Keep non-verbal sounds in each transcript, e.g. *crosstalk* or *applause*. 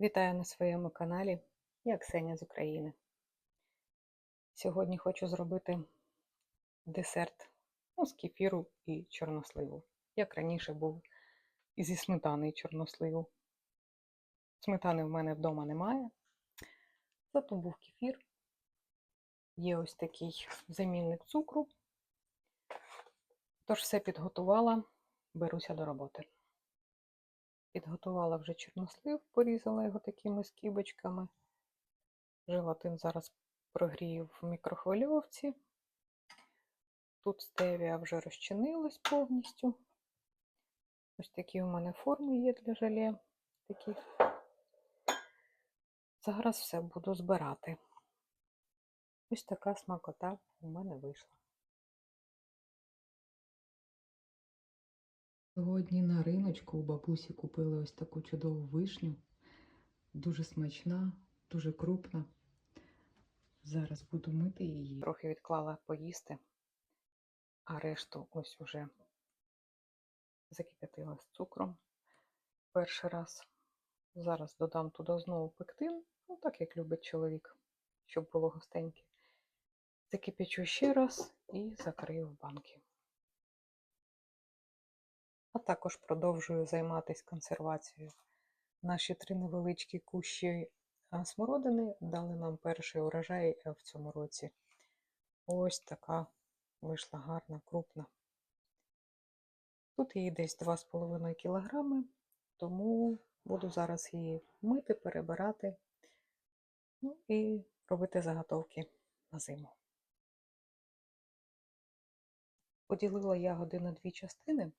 Вітаю на своєму каналі. Я Ксеня з України. Сьогодні хочу зробити десерт ну, з кефіру і чорносливу. Як раніше був і зі сметани і чорносливу. Сметани в мене вдома немає. Зато був кефір. Є ось такий замінник цукру. Тож все підготувала, беруся до роботи. Підготувала вже чорнослив, порізала його такими скибочками. Желатин зараз прогрію в мікрохвильовці. Тут стевія вже розчинилась повністю. Ось такі у мене форми є для желе. Такі. Зараз все буду збирати. Ось така смакота у мене вийшла. Сьогодні на риночку у бабусі купили ось таку чудову вишню. Дуже смачна, дуже крупна. Зараз буду мити її. Трохи відклала поїсти, а решту ось уже закип'ятила з цукром перший раз. Зараз додам туди знову пектин, ну так як любить чоловік, щоб було густеньке. Закипячу ще раз і закрию в банки. Також продовжую займатися консервацією. Наші три невеличкі кущі смородини дали нам перший урожай в цьому році. Ось така вийшла гарна, крупна. Тут її десь 2,5 кг, тому буду зараз її мити, перебирати ну і робити заготовки на зиму. Поділила ягоди на дві частини.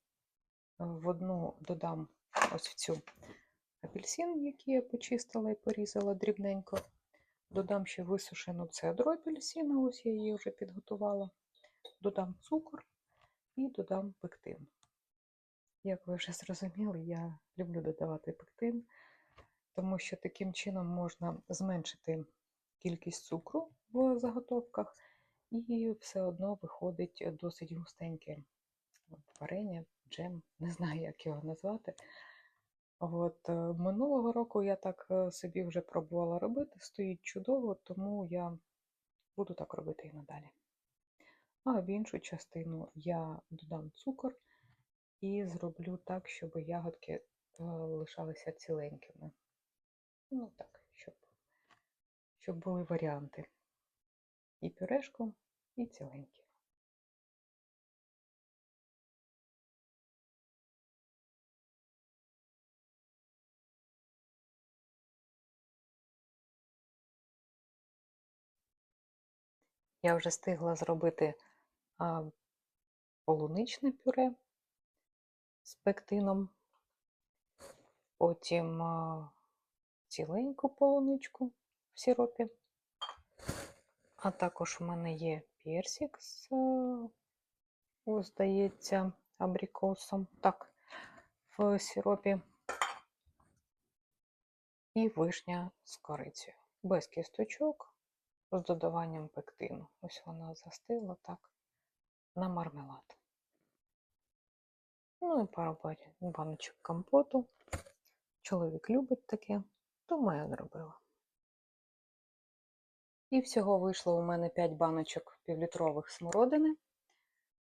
В одну додам ось в цю апельсин, який я почистила і порізала дрібненько. Додам ще висушену цедру апельсина, ось я її вже підготувала. Додам цукор і додам пектин. Як ви вже зрозуміли, я люблю додавати пектин, тому що таким чином можна зменшити кількість цукру в заготовках, і все одно виходить досить густеньке варення, джем, *laughs* не знаю, як його назвати. От е, Минулого року я так е, собі вже пробувала робити, стоїть чудово, тому я буду так робити і надалі. А в іншу частину я додам цукор і зроблю так, щоб ягодки е, лишалися ціленькими. Ну так, щоб, щоб були варіанти. І пюрешку, і ціленькі. Я вже встигла зробити а, полуничне пюре з пектином, потім а, ціленьку полуничку в сиропі. А також у мене є персик з, ось, здається, абрикосом, так, в сиропі. І вишня з корицею. Без кісточок, з додаванням пектину. Ось вона застигла так на мармелад. Ну і пару баночок компоту. Чоловік любить таке, тому я зробила. І всього вийшло у мене 5 баночок півлітрових смородини,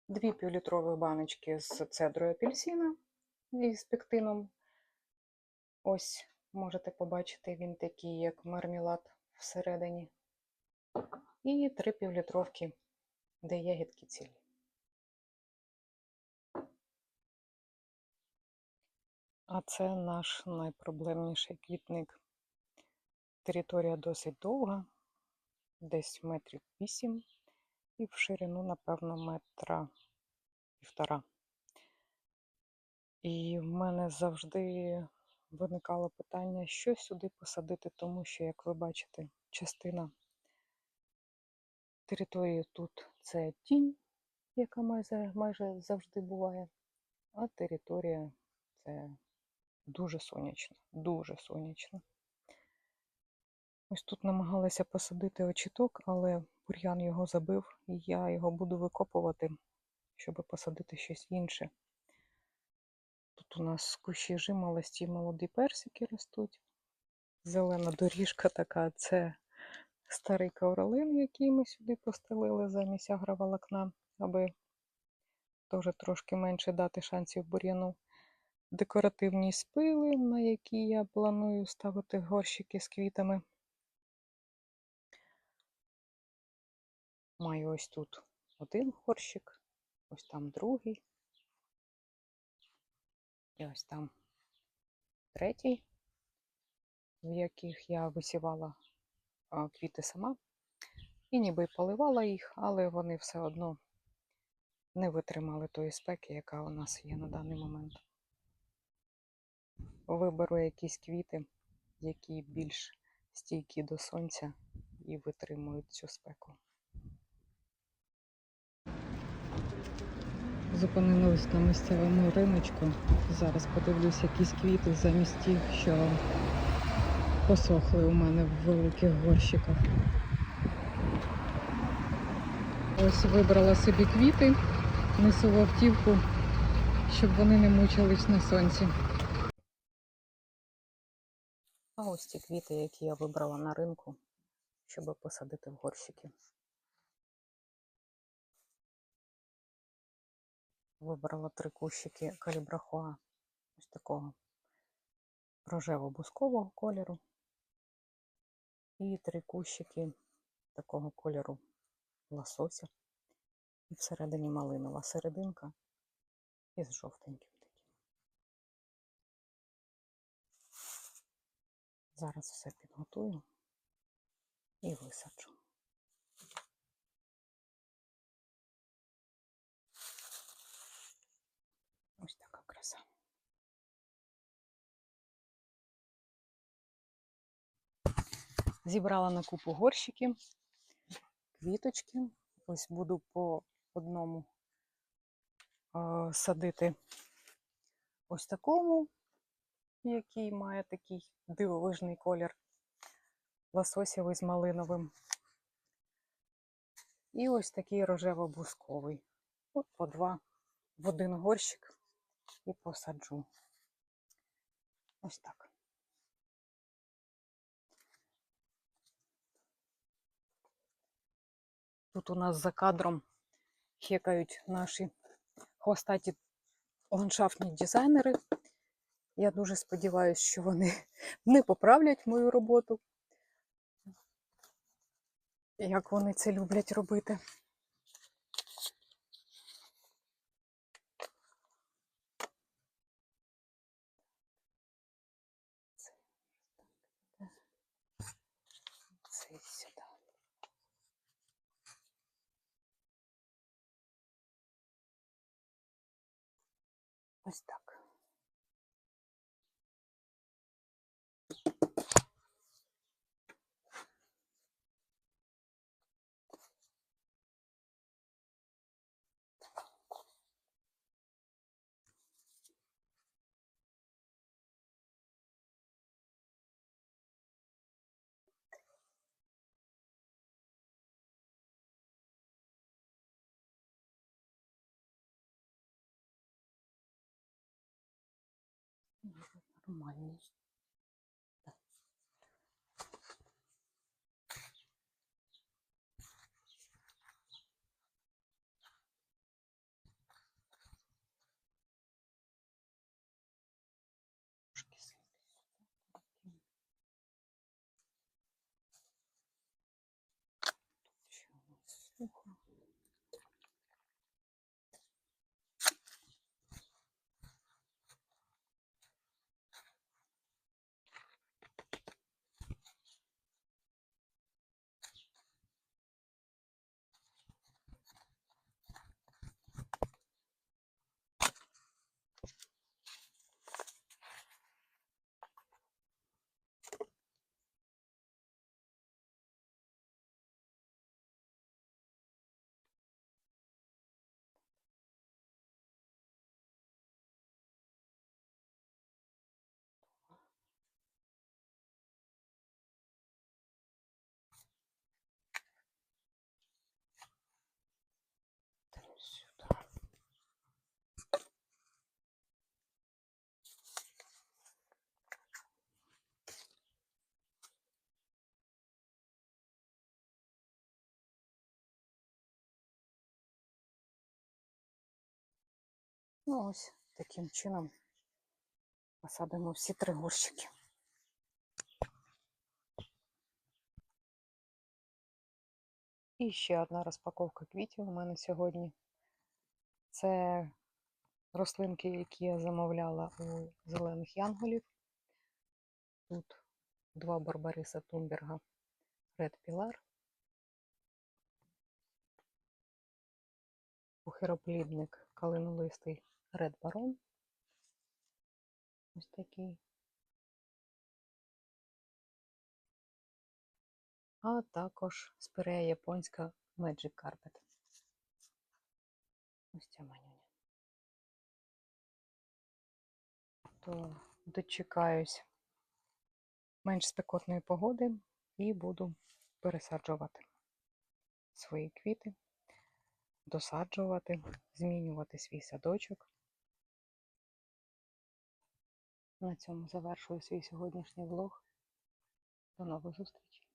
2 півлітрових баночки з цедрою апельсина і з пектином. Ось можете побачити, він такий, як мармелад всередині. І 3 півлітровки, де ягідки цілі. А це наш найпроблемніший квітник. Територія досить довга, десь метрів вісім, і в ширину, напевно, метра півтора. І в мене завжди виникало питання, що сюди посадити, тому що, як ви бачите, частина території тут це тінь, яка майже, майже завжди буває, а територія це дуже сонячно, дуже сонячно. Ось тут намагалася посадити очіток, але бур'ян його забив, і я його буду викопувати, щоб посадити щось інше. Тут у нас кущі жимолості молоді персики ростуть. зелена доріжка така. Це старий ковролин, який ми сюди постелили замість агроволокна, аби теж трошки менше дати шансів бур'яну. Декоративні спили, на які я планую ставити горщики з квітами. Маю ось тут один горщик, ось там другий. І ось там третій, в яких я висівала квіти сама. І ніби поливала їх, але вони все одно не витримали тої спеки, яка у нас є на даний момент. Виберу якісь квіти, які більш стійкі до сонця і витримують цю спеку. Зупинились на місцевому риночку. Зараз подивлюсь якісь квіти замість тих, що посохли у мене в великих горщиках. Ось вибрала собі квіти, несу в автівку, щоб вони не мучились на сонці. А ось ті квіти, які я вибрала на ринку, щоб посадити в горщики. Вибрала три кущики калібрахоа ось такого рожево-бускового кольору. І три кущики такого кольору лосося. І всередині малинова серединка із жовтеньким таким. Зараз все підготую і висаджу. Ось така краса. Зібрала на купу горщики, квіточки. Ось буду по одному е, садити ось такому, який має такий дивовижний колір лососєвий з малиновим. І ось такий рожево-бусковий. От по два в один горщик і посаджу. Ось так. Тут у нас за кадром хекають наші хвостаті ландшафтні дизайнери. Я дуже сподіваюся, що вони *laughs* не поправлять мою роботу, як вони це люблять робити. Ось так. money Ну, ось таким чином посадимо всі три горщики. І ще одна розпаковка квітів у мене сьогодні. Це рослинки, які я замовляла у зелених янголів. Тут два барбариса Тумберга Ред Пілар. Пухироплідник калинолистий Ред Барон. Ось такий. А також спирея японська Magic Carpet. Ось ця манюня. То дочекаюсь менш спекотної погоди і буду пересаджувати свої квіти, досаджувати, змінювати свій садочок. На цьому завершую свій сьогоднішній влог. До нових зустрічей!